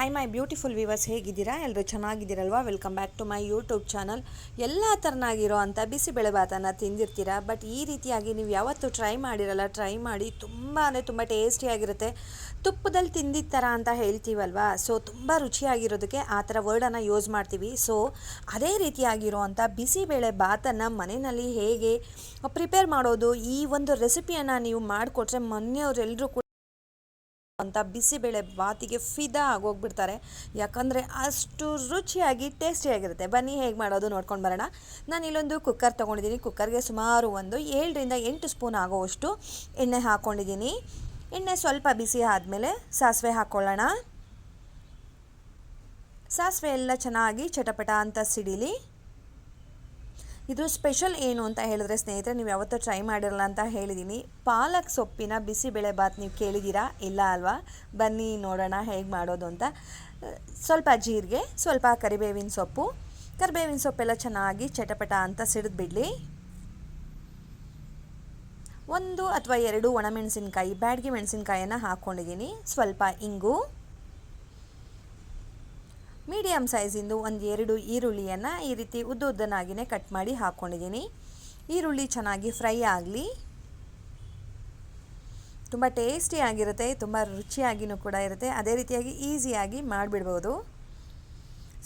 Hi my beautiful viewers ಹೇಗಿದ್ದೀರಾ? ಎಲ್ಲರೂ ಚೆನ್ನಾಗಿದ್ದೀರಲ್ವಾ? Welcome back to my YouTube channel ಎಲ್ಲ ಥರನಾಗಿರೋ ಅಂಥ ಬಿಸಿಬೇಳೆಭಾತನ ತಿಂದಿರ್ತೀರ? ಬಟ್ ಈ ರೀತಿಯಾಗಿ ನೀವು ಯಾವತ್ತೂ ಟ್ರೈ ಮಾಡಿರಲ್ಲ ಟ್ರೈ ಮಾಡಿ ತುಂಬ ಅಂದರೆ ತುಂಬ ಟೇಸ್ಟಿಯಾಗಿರುತ್ತೆ ತುಪ್ಪದಲ್ಲಿ ತಿಂದಿದ್ದ ಥರ ಅಂತ ಹೇಳ್ತೀವಲ್ವಾ? ಸೊ ತುಂಬ ರುಚಿಯಾಗಿರೋದಕ್ಕೆ ಆ ಥರ ವರ್ಡನ್ನು ಯೂಸ್ ಮಾಡ್ತೀವಿ. ಸೊ ಅದೇ ರೀತಿಯಾಗಿರೋ ಅಂಥ ಬಿಸಿಬೇಳೆ ಭಾತನ್ನು ಮನೆಯಲ್ಲಿ ಹೇಗೆ ಪ್ರಿಪೇರ್ ಮಾಡೋದು, ಈ ಒಂದು ರೆಸಿಪಿಯನ್ನು ನೀವು ಮಾಡಿಕೊಟ್ರೆ ಮನೆಯವರೆಲ್ಲರೂ ಕೂಡ ಅಂತ ಬಿಸಿಬೇಳೆ ಬಾತಿಗೆ ಫಿದಾ ಆಗೋಗ್ಬಿಡ್ತಾರೆ. ಯಾಕಂದರೆ ಅಷ್ಟು ರುಚಿಯಾಗಿ ಟೇಸ್ಟಿಯಾಗಿರುತ್ತೆ. ಬನ್ನಿ ಹೇಗೆ ಮಾಡೋದು ನೋಡ್ಕೊಂಡು ಬರೋಣ. ನಾನು ಇಲ್ಲೊಂದು ಕುಕ್ಕರ್ ತೊಗೊಂಡಿದ್ದೀನಿ. ಕುಕ್ಕರ್ಗೆ ಸುಮಾರು ಒಂದು ಏಳರಿಂದ ಎಂಟು ಸ್ಪೂನ್ ಆಗೋವಷ್ಟು ಎಣ್ಣೆ ಹಾಕ್ಕೊಂಡಿದ್ದೀನಿ ಎಣ್ಣೆ ಸ್ವಲ್ಪ ಬಿಸಿ ಆದಮೇಲೆ ಸಾಸಿವೆ ಹಾಕ್ಕೊಳ್ಳೋಣ ಸಾಸಿವೆ ಎಲ್ಲ ಚೆನ್ನಾಗಿ ಚಟಪಟ ಅಂತ ಸಿಡಿಲಿ. ಇದು ಸ್ಪೆಷಲ್ ಏನು ಅಂತ ಹೇಳಿದ್ರೆ, ಸ್ನೇಹಿತರೆ, ನೀವು ಯಾವತ್ತೂ ಟ್ರೈ ಮಾಡಿರಲ್ಲ ಅಂತ ಹೇಳಿದ್ದೀನಿ ಪಾಲಕ್ ಸೊಪ್ಪಿನ ಬಿಸಿಬೇಳೆ ಬಾತ್ ನೀವು ಕೇಳಿದ್ದೀರಾ ಇಲ್ಲ ಅಲ್ವಾ? ಬನ್ನಿ, ನೋಡೋಣ ಹೇಗೆ ಮಾಡೋದು ಅಂತ. ಸ್ವಲ್ಪ ಜೀರಿಗೆ, ಸ್ವಲ್ಪ ಕರಿಬೇವಿನ ಸೊಪ್ಪು. ಕರಿಬೇವಿನ ಸೊಪ್ಪೆಲ್ಲ ಚೆನ್ನಾಗಿ ಚಟಪಟ ಅಂತ ಸಿಡಿದ್ಬಿಡಲಿ ಒಂದು ಅಥವಾ ಎರಡು ಒಣಮೆಣಸಿನ್ಕಾಯಿ ಬ್ಯಾಡಗಿ ಮೆಣಸಿನ್ಕಾಯನ್ನು ಹಾಕ್ಕೊಂಡಿದ್ದೀನಿ ಸ್ವಲ್ಪ ಇಂಗು. ಮೀಡಿಯಮ್ ಸೈಜಿಂದು ಒಂದು ಎರಡು ಈರುಳ್ಳಿಯನ್ನು ಈ ರೀತಿ ಉದ್ದ ಉದ್ದನಾಗಿಯೇ ಕಟ್ ಮಾಡಿ ಹಾಕ್ಕೊಂಡಿದ್ದೀನಿ ಈರುಳ್ಳಿ ಚೆನ್ನಾಗಿ ಫ್ರೈ ಆಗಲಿ. ತುಂಬ ಟೇಸ್ಟಿಯಾಗಿರುತ್ತೆ ತುಂಬ ರುಚಿಯಾಗಿಯೂ ಕೂಡ ಇರುತ್ತೆ. ಅದೇ ರೀತಿಯಾಗಿ ಈಸಿಯಾಗಿ ಮಾಡಿಬಿಡ್ಬೋದು.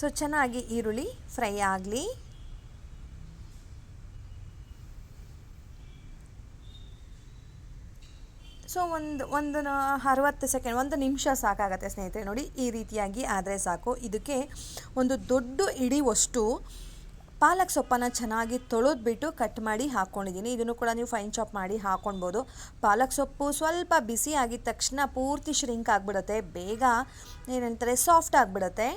ಸೊ, ಚೆನ್ನಾಗಿ ಈರುಳ್ಳಿ ಫ್ರೈ ಆಗಲಿ. ಸೊ ಒಂದು ಒಂದು ಅರವತ್ತು ಸೆಕೆಂಡ್, ಒಂದು ನಿಮಿಷ ಸಾಕಾಗತ್ತೆ ಸ್ನೇಹಿತರೆ ನೋಡಿ, ಈ ರೀತಿಯಾಗಿ ಆದರೆ ಸಾಕು. ಇದಕ್ಕೆ ಒಂದು ದೊಡ್ಡ ಇಡಿವಷ್ಟು ಪಾಲಕ್ ಸೊಪ್ಪನ್ನು ಚೆನ್ನಾಗಿ ತೊಳೆದ್ಬಿಟ್ಟು ಕಟ್ ಮಾಡಿ ಹಾಕ್ಕೊಂಡಿದ್ದೀನಿ ಇದನ್ನು ಕೂಡ ನೀವು ಫೈನ್ ಚಾಪ್ ಮಾಡಿ ಹಾಕ್ಕೊಳ್ಬೋದು ಪಾಲಕ್ ಸೊಪ್ಪು ಸ್ವಲ್ಪ ಬಿಸಿ ಆಗಿದ ತಕ್ಷಣ ಪೂರ್ತಿ ಶ್ರಿಂಕ್ ಆಗಿಬಿಡುತ್ತೆ. ಬೇಗ ಏನಂತಾರೆ ಸಾಫ್ಟ್ ಆಗಿಬಿಡುತ್ತೆ.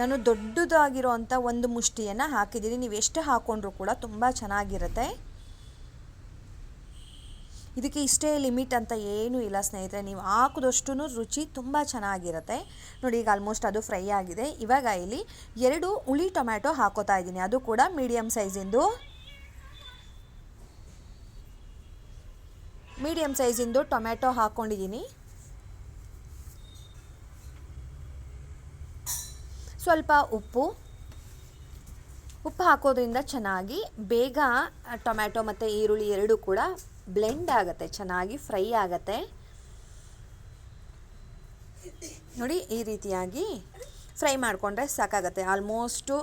ನಾನು ದೊಡ್ಡದಾಗಿರೋ ಅಂಥ ಒಂದು ಮುಷ್ಟಿಯನ್ನು ಹಾಕಿದ್ದೀನಿ. ನೀವು ಎಷ್ಟು ಹಾಕ್ಕೊಂಡ್ರೂ ಕೂಡ ತುಂಬ ಚೆನ್ನಾಗಿರುತ್ತೆ. ಇದಕ್ಕೆ ಇಷ್ಟೇ ಲಿಮಿಟ್ ಅಂತ ಏನೂ ಇಲ್ಲ ಸ್ನೇಹಿತರೆ. ನೀವು ಹಾಕಿದಷ್ಟು ರುಚಿ ತುಂಬ ಚೆನ್ನಾಗಿರುತ್ತೆ. ನೋಡಿ, ಈಗ ಆಲ್ಮೋಸ್ಟ್ ಅದು ಫ್ರೈ ಆಗಿದೆ. ಇವಾಗ ಇಲ್ಲಿ ಎರಡು ಹುಳಿ ಟೊಮ್ಯಾಟೊ ಹಾಕೋತಾ ಇದ್ದೀನಿ. ಅದು ಕೂಡ ಮೀಡಿಯಮ್ ಸೈಜಿಂದು ಮೀಡಿಯಮ್ ಸೈಜಿಂದು ಟೊಮ್ಯಾಟೊ ಹಾಕ್ಕೊಂಡಿದ್ದೀನಿ ಸ್ವಲ್ಪ ಉಪ್ಪು. ಉಪ್ಪು ಹಾಕೋದ್ರಿಂದ ಚೆನ್ನಾಗಿ ಬೇಗ ಟೊಮ್ಯಾಟೊ ಮತ್ತು ಈರುಳ್ಳಿ ಎರಡೂ ಕೂಡ ಬ್ಲೆಂಡ್ ಆಗುತ್ತೆ, ಚೆನ್ನಾಗಿ ಫ್ರೈ ಆಗುತ್ತೆ. ನೋಡಿ, ಈ ರೀತಿಯಾಗಿ ಫ್ರೈ ಮಾಡಿಕೊಂಡ್ರೆ ಸಾಕಾಗತ್ತೆ. ಆಲ್ಮೋಸ್ಟು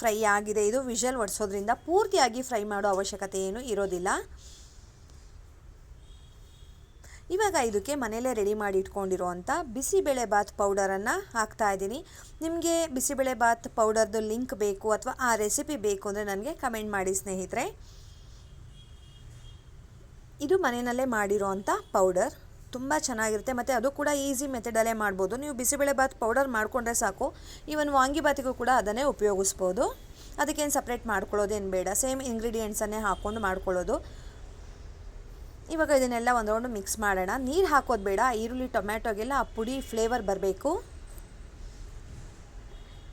ಫ್ರೈ ಆಗಿದೆ, ಇದು ವಿಷಲ್ ಒಡಿಸೋದ್ರಿಂದ ಪೂರ್ತಿಯಾಗಿ ಫ್ರೈ ಮಾಡೋ ಅವಶ್ಯಕತೆ ಏನು ಇರೋದಿಲ್ಲ. ಇವಾಗ ಇದಕ್ಕೆ ಮನೆಯಲ್ಲೇ ರೆಡಿ ಮಾಡಿ ಇಟ್ಕೊಂಡಿರೋವಂಥ ಬಿಸಿಬೇಳೆ ಬಾತ್ ಪೌಡರನ್ನು ಹಾಕ್ತಾ ಇದ್ದೀನಿ. ನಿಮಗೆ ಬಿಸಿಬೇಳೆ ಬಾತ್ ಪೌಡರ್ದು ಲಿಂಕ್ ಬೇಕು ಅಥವಾ ಆ ರೆಸಿಪಿ ಬೇಕು ಅಂದರೆ ನನಗೆ ಕಮೆಂಟ್ ಮಾಡಿ ಸ್ನೇಹಿತರೆ. ಇದು ಮನೆಯಲ್ಲೇ ಮಾಡಿರೋವಂಥ ಪೌಡರ್. ತುಂಬ ಚೆನ್ನಾಗಿರುತ್ತೆ. ಮತ್ತು ಅದು ಕೂಡ ಈಸಿ ಮೆಥಡಲ್ಲೇ ಮಾಡ್ಬೋದು. ನೀವು ಬಿಸಿಬೇಳೆ ಬಾತ್ ಪೌಡರ್ ಮಾಡಿಕೊಂಡ್ರೆ ಸಾಕು. ಈವನ್ ವಾಂಗಿಬಾತಿಗೂ ಕೂಡ ಅದನ್ನೇ ಉಪಯೋಗಿಸ್ಬೋದು. ಅದಕ್ಕೇನು ಸಪ್ರೇಟ್ ಮಾಡ್ಕೊಳ್ಳೋದೇನು ಬೇಡ. ಸೇಮ್ ಇಂಗ್ರೀಡಿಯೆಂಟ್ಸನ್ನೇ ಹಾಕ್ಕೊಂಡು ಮಾಡ್ಕೊಳ್ಳೋದು. ಇವಾಗ ಇದನ್ನೆಲ್ಲ ಒಂದು ಮಿಕ್ಸ್ ಮಾಡೋಣ. ನೀರು ಹಾಕೋದು ಬೇಡ. ಈರುಳ್ಳಿ, ಟೊಮ್ಯಾಟೊಗೆಲ್ಲ ಆ ಪುಡಿ ಫ್ಲೇವರ್ ಬರಬೇಕು.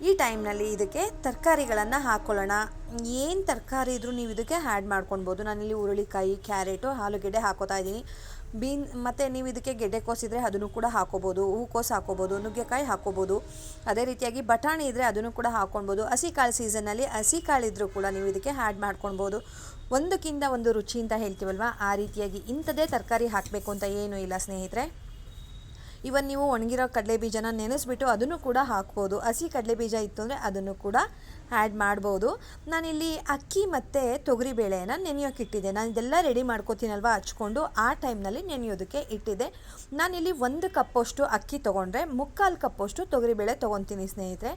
ಈ ಟೈಮ್ನಲ್ಲಿ ಇದಕ್ಕೆ ತರಕಾರಿಗಳನ್ನು ಹಾಕ್ಕೊಳ್ಳೋಣ ಏನು ತರಕಾರಿ ಇದ್ದರೂ ನೀವು ಇದಕ್ಕೆ ಆ್ಯಡ್ ಮಾಡ್ಕೊಳ್ಬೋದು ನಾನಿಲ್ಲಿ ಹುರುಳಿಕಾಯಿ, ಕ್ಯಾರೆಟು, ಆಲೂಗೆಡ್ಡೆ ಹಾಕೋತಾ ಇದ್ದೀನಿ. ಬೀನ್ ಮತ್ತು ನೀವು ಇದಕ್ಕೆ ಗೆಡ್ಡೆಕೋಸಿದ್ರೆ ಅದನ್ನು ಕೂಡ ಹಾಕೋಬೋದು. ಹೂಕೋಸು ಹಾಕೋಬೋದು, ನುಗ್ಗೆಕಾಯಿ ಹಾಕೋಬೋದು. ಅದೇ ರೀತಿಯಾಗಿ ಬಟಾಣಿ ಇದ್ದರೆ ಅದನ್ನು ಕೂಡ ಹಾಕ್ಕೊಳ್ಬೋದು ಹಸಿ ಕಾಳು ಸೀಸನ್ನಲ್ಲಿ ಹಸಿ ಕಾಳು ಇದ್ದರೂ ಕೂಡ ನೀವು ಇದಕ್ಕೆ ಆ್ಯಡ್ ಮಾಡ್ಕೊಳ್ಬೋದು ಒಂದಕ್ಕಿಂತ ಒಂದು ರುಚಿ ಅಂತ ಹೇಳ್ತೀವಲ್ವ? ಆ ರೀತಿಯಾಗಿ ಇಂಥದೇ ತರಕಾರಿ ಹಾಕಬೇಕು ಅಂತ ಏನೂ ಇಲ್ಲ ಸ್ನೇಹಿತರೆ. ಇವನ್ ನೀವು ಒಣಗಿರೋ ಕಡಲೆ ಬೀಜನ ನೆನೆಸ್ಬಿಟ್ಟು ಅದನ್ನು ಕೂಡ ಹಾಕ್ಬೋದು. ಹಸಿ ಕಡಲೆ ಬೀಜ ಇತ್ತು ಅಂದರೆ ಅದನ್ನು ಕೂಡ ಆ್ಯಡ್ ಮಾಡ್ಬೋದು. ನಾನಿಲ್ಲಿ ಅಕ್ಕಿ ಮತ್ತು ತೊಗರಿಬೇಳೆಯನ್ನು ನೆನೆಯೋಕೆ ಇಟ್ಟಿದ್ದೆ. ನಾನು ಇದೆಲ್ಲ ರೆಡಿ ಮಾಡ್ಕೋತೀನಲ್ವ ಹಚ್ಕೊಂಡು ಆ ಟೈಮ್ನಲ್ಲಿ ನೆನೆಯೋದಕ್ಕೆ ಇಟ್ಟಿದ್ದೆ. ನಾನಿಲ್ಲಿ ಒಂದು ಕಪ್ಪಷ್ಟು ಅಕ್ಕಿ ತೊಗೊಂಡ್ರೆ ಮುಕ್ಕಾಲು ಕಪ್ಪಷ್ಟು ತೊಗರಿಬೇಳೆ ತೊಗೊತೀನಿ ಸ್ನೇಹಿತರೆ.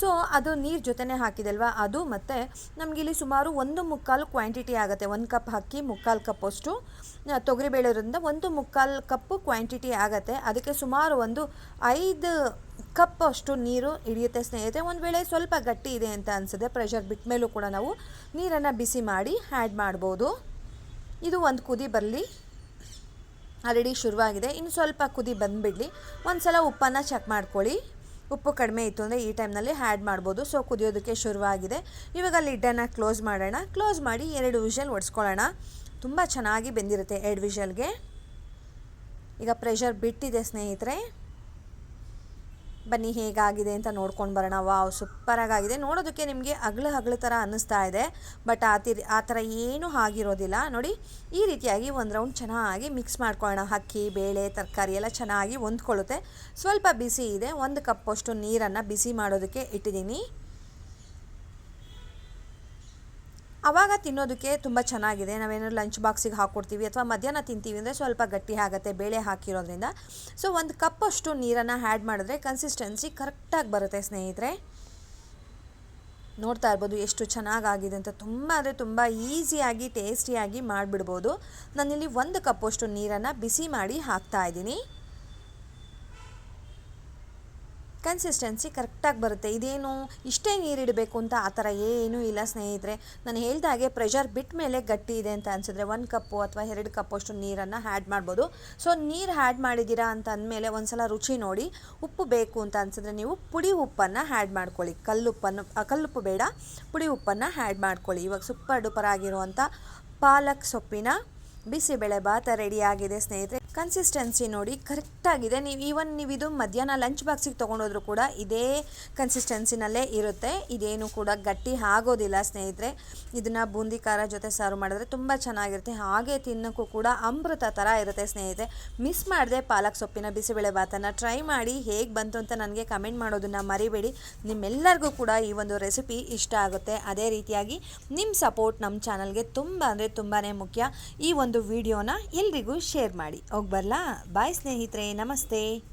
ಸೊ ಅದು ನೀರು ಜೊತೆನೇ ಹಾಕಿದಲ್ವ? ಅದು ಮತ್ತು ನಮಗಿಲ್ಲಿ ಸುಮಾರು ಒಂದು ಮುಕ್ಕಾಲು ಕ್ವಾಂಟಿಟಿ ಆಗುತ್ತೆ. ಒಂದು ಕಪ್ ಅಕ್ಕಿ, ಮುಕ್ಕಾಲು ಕಪ್ಪಷ್ಟು ತೊಗರಿಬೇಳೆ ಇರೋದ್ರಿಂದ ಒಂದು ಮುಕ್ಕಾಲು ಕಪ್ಪು ಕ್ವಾಂಟಿಟಿ ಆಗುತ್ತೆ. ಅದಕ್ಕೆ ಸುಮಾರು ಒಂದು ಐದು ಕಪ್ ಅಷ್ಟು ನೀರು ಹಿಡಿಯುತ್ತೆ ಸ್ನೇಹಿತರೆ. ಒಂದು ವೇಳೆ ಸ್ವಲ್ಪ ಗಟ್ಟಿ ಇದೆ ಅಂತ ಅನಿಸಿದ್ರೆ ಪ್ರೆಷರ್ ಬಿಟ್ಟ ಮೇಲೂ ಕೂಡ ನಾವು ನೀರನ್ನು ಬಿಸಿ ಮಾಡಿ ಆ್ಯಡ್ ಮಾಡ್ಬೋದು. ಇದು ಒಂದು ಕುದಿ ಬರಲಿ. ಆಲ್ರೆಡಿ ಶುರುವಾಗಿದೆ. ಇನ್ನು ಸ್ವಲ್ಪ ಕುದಿ ಬಂದುಬಿಡಲಿ. ಒಂದು ಸಲ ಉಪ್ಪನ್ನು ಚೆಕ್ ಮಾಡ್ಕೊಳ್ಳಿ. ಉಪ್ಪು ಕಡಿಮೆ ಇತ್ತು ಅಂದರೆ ಈ ಟೈಮ್ನಲ್ಲಿ ಆ್ಯಡ್ ಮಾಡ್ಬೋದು. ಸೊ ಕುದಿಯೋದಕ್ಕೆ ಶುರುವಾಗಿದೆ. ಇವಾಗ ಲಿಡ್ಡನ್ನು ಕ್ಲೋಸ್ ಮಾಡೋಣ. ಕ್ಲೋಸ್ ಮಾಡಿ ಎರಡು ವಿಷಲ್ ಒಡಿಸ್ಕೊಳ್ಳೋಣ. ತುಂಬ ಚೆನ್ನಾಗಿ ಬೆಂದಿರುತ್ತೆ ಎರಡು ವಿಷಲ್ಗೆ ಈಗ ಪ್ರೆಷರ್ ಬಿಟ್ಟಿದೆ ಸ್ನೇಹಿತರೆ. ಬನ್ನಿ, ಹೇಗಾಗಿದೆ ಅಂತ ನೋಡ್ಕೊಂಡು ಬರೋಣ. ವಾವ್ ಸೂಪರಾಗಿದೆ ನೋಡೋದಕ್ಕೆ ನಿಮಗೆ ಅಗ್ಳು ಅಗ್ಳು ಥರ ಅನ್ನಿಸ್ತಾ ಇದೆ. ಬಟ್ ಆ ತಿ ಆ ಥರ ಏನೂ ಆಗಿರೋದಿಲ್ಲ. ನೋಡಿ, ಈ ರೀತಿಯಾಗಿ ಒಂದು ರೌಂಡ್ ಚೆನ್ನಾಗಿ ಮಿಕ್ಸ್ ಮಾಡ್ಕೊಳ್ಳೋಣ. ಅಕ್ಕಿ, ಬೇಳೆ, ತರಕಾರಿ ಎಲ್ಲ ಚೆನ್ನಾಗಿ ಹೊಂದ್ಕೊಳ್ಳುತ್ತೆ. ಸ್ವಲ್ಪ ಬಿಸಿ ಇದೆ. ಒಂದು ಕಪ್ಪಷ್ಟು ನೀರನ್ನು ಬಿಸಿ ಮಾಡೋದಕ್ಕೆ ಇಟ್ಟಿದ್ದೀನಿ. ಆವಾಗ ತಿನ್ನೋದಕ್ಕೆ ತುಂಬ ಚೆನ್ನಾಗಿದೆ. ನಾವೇನಾದ್ರು ಲಂಚ್ ಬಾಕ್ಸಿಗೆ ಹಾಕ್ಕೊಡ್ತೀವಿ ಅಥವಾ ಮಧ್ಯಾಹ್ನ ತಿಂತೀವಿ ಅಂದರೆ ಸ್ವಲ್ಪ ಗಟ್ಟಿ ಆಗುತ್ತೆ, ಬೇಳೆ ಹಾಕಿರೋದ್ರಿಂದ. ಸೊ ಒಂದು ಕಪ್ಪಷ್ಟು ನೀರನ್ನು ಆ್ಯಡ್ ಮಾಡಿದ್ರೆ ಕನ್ಸಿಸ್ಟೆನ್ಸಿ ಕರೆಕ್ಟಾಗಿ ಬರುತ್ತೆ ಸ್ನೇಹಿತರೆ. ನೋಡ್ತಾ ಇರ್ಬೋದು ಎಷ್ಟು ಚೆನ್ನಾಗಾಗಿದೆ ಅಂತ. ತುಂಬ ಅಂದರೆ ತುಂಬ ಈಸಿಯಾಗಿ ಟೇಸ್ಟಿಯಾಗಿ ಮಾಡಿಬಿಡ್ಬೋದು. ನಾನಿಲ್ಲಿ ಒಂದು ಕಪ್ಪಷ್ಟು ನೀರನ್ನು ಬಿಸಿ ಮಾಡಿ ಹಾಕ್ತಾ ಇದ್ದೀನಿ. ಕನ್ಸಿಸ್ಟೆನ್ಸಿ ಕರೆಕ್ಟಾಗಿ ಬರುತ್ತೆ. ಇದೇನು ಇಷ್ಟೇ ನೀರಿಡಬೇಕು ಅಂತ ಆ ಥರ ಏನೂ ಇಲ್ಲ ಸ್ನೇಹಿತರೆ. ನಾನು ಹೇಳ್ದಾಗೆ ಪ್ರೆಷರ್ ಬಿಟ್ಟ ಮೇಲೆ ಗಟ್ಟಿ ಇದೆ ಅಂತ ಅನಿಸಿದ್ರೆ ಒಂದು ಕಪ್ಪು ಅಥವಾ ಎರಡು ಕಪ್ಪಷ್ಟು ನೀರನ್ನು ಆ್ಯಡ್ ಮಾಡ್ಬೋದು. ಸೊ ನೀರು ಹ್ಯಾಡ್ ಮಾಡಿದ್ದೀರಾ ಅಂತ ಅಂದಮೇಲೆ ಒಂದು ಸಲ ರುಚಿ ನೋಡಿ, ಉಪ್ಪು ಬೇಕು ಅಂತ ಅನಿಸಿದ್ರೆ ನೀವು ಪುಡಿ ಉಪ್ಪನ್ನು ಆ್ಯಡ್ ಮಾಡ್ಕೊಳ್ಳಿ. ಕಲ್ಲುಪ್ಪನ್ನು ಕಲ್ಲುಪ್ಪು ಬೇಡ, ಪುಡಿ ಉಪ್ಪನ್ನು ಆ್ಯಡ್ ಮಾಡ್ಕೊಳ್ಳಿ. ಇವಾಗ ಸೂಪರ್ ಡೂಪರ್ ಆಗಿರುವಂಥ ಪಾಲಕ್ ಸೊಪ್ಪಿನ ಬಿಸಿಬೇಳೆ ಭಾತ ರೆಡಿಯಾಗಿದೆ ಸ್ನೇಹಿತರೆ. ಕನ್ಸಿಸ್ಟೆನ್ಸಿ ನೋಡಿ ಕರೆಕ್ಟಾಗಿದೆ ನೀವು ಈವನ್ ನೀವು ಇದು ಮಧ್ಯಾಹ್ನ ಲಂಚ್ ಬಾಕ್ಸಿಗೆ ತೊಗೊಂಡೋದ್ರೂ ಕೂಡ ಇದೇ ಕನ್ಸಿಸ್ಟೆನ್ಸಿನಲ್ಲೇ ಇರುತ್ತೆ. ಇದೇನು ಕೂಡ ಗಟ್ಟಿ ಆಗೋದಿಲ್ಲ ಸ್ನೇಹಿತರೆ. ಇದನ್ನು ಬೂಂದಿ ಖಾರ ಜೊತೆ ಸರ್ವ್ ಮಾಡಿದ್ರೆ ತುಂಬ ಚೆನ್ನಾಗಿರುತ್ತೆ. ಹಾಗೆ ತಿನ್ನೋಕ್ಕೂ ಕೂಡ ಅಮೃತ ಥರ ಇರುತ್ತೆ ಸ್ನೇಹಿತರೆ. ಮಿಸ್ ಮಾಡಿದೆ ಪಾಲಕ್ ಸೊಪ್ಪಿನ ಬಿಸಿಬೇಳೆ ಭಾತನ್ನು ಟ್ರೈ ಮಾಡಿ ಹೇಗೆ ಬಂತು ಅಂತ ನನಗೆ ಕಮೆಂಟ್ ಮಾಡೋದನ್ನು ಮರಿಬೇಡಿ. ನಿಮ್ಮೆಲ್ಲರಿಗೂ ಕೂಡ ಈ ಒಂದು ರೆಸಿಪಿ ಇಷ್ಟ ಆಗುತ್ತೆ. ಅದೇ ರೀತಿಯಾಗಿ ನಿಮ್ಮ ಸಪೋರ್ಟ್ ನಮ್ಮ ಚಾನಲ್ಗೆ ತುಂಬ ಅಂದರೆ ತುಂಬಾ ಮುಖ್ಯ. ಈ ಒಂದು ವಿಡಿಯೋನ ಎಲ್ರಿಗೂ ಶೇರ್ ಮಾಡಿ. ಹೋಗಿ ಬರಲಾ ಬಾಯ್ ಸ್ನೇಹಿತರೆ ನಮಸ್ತೆ.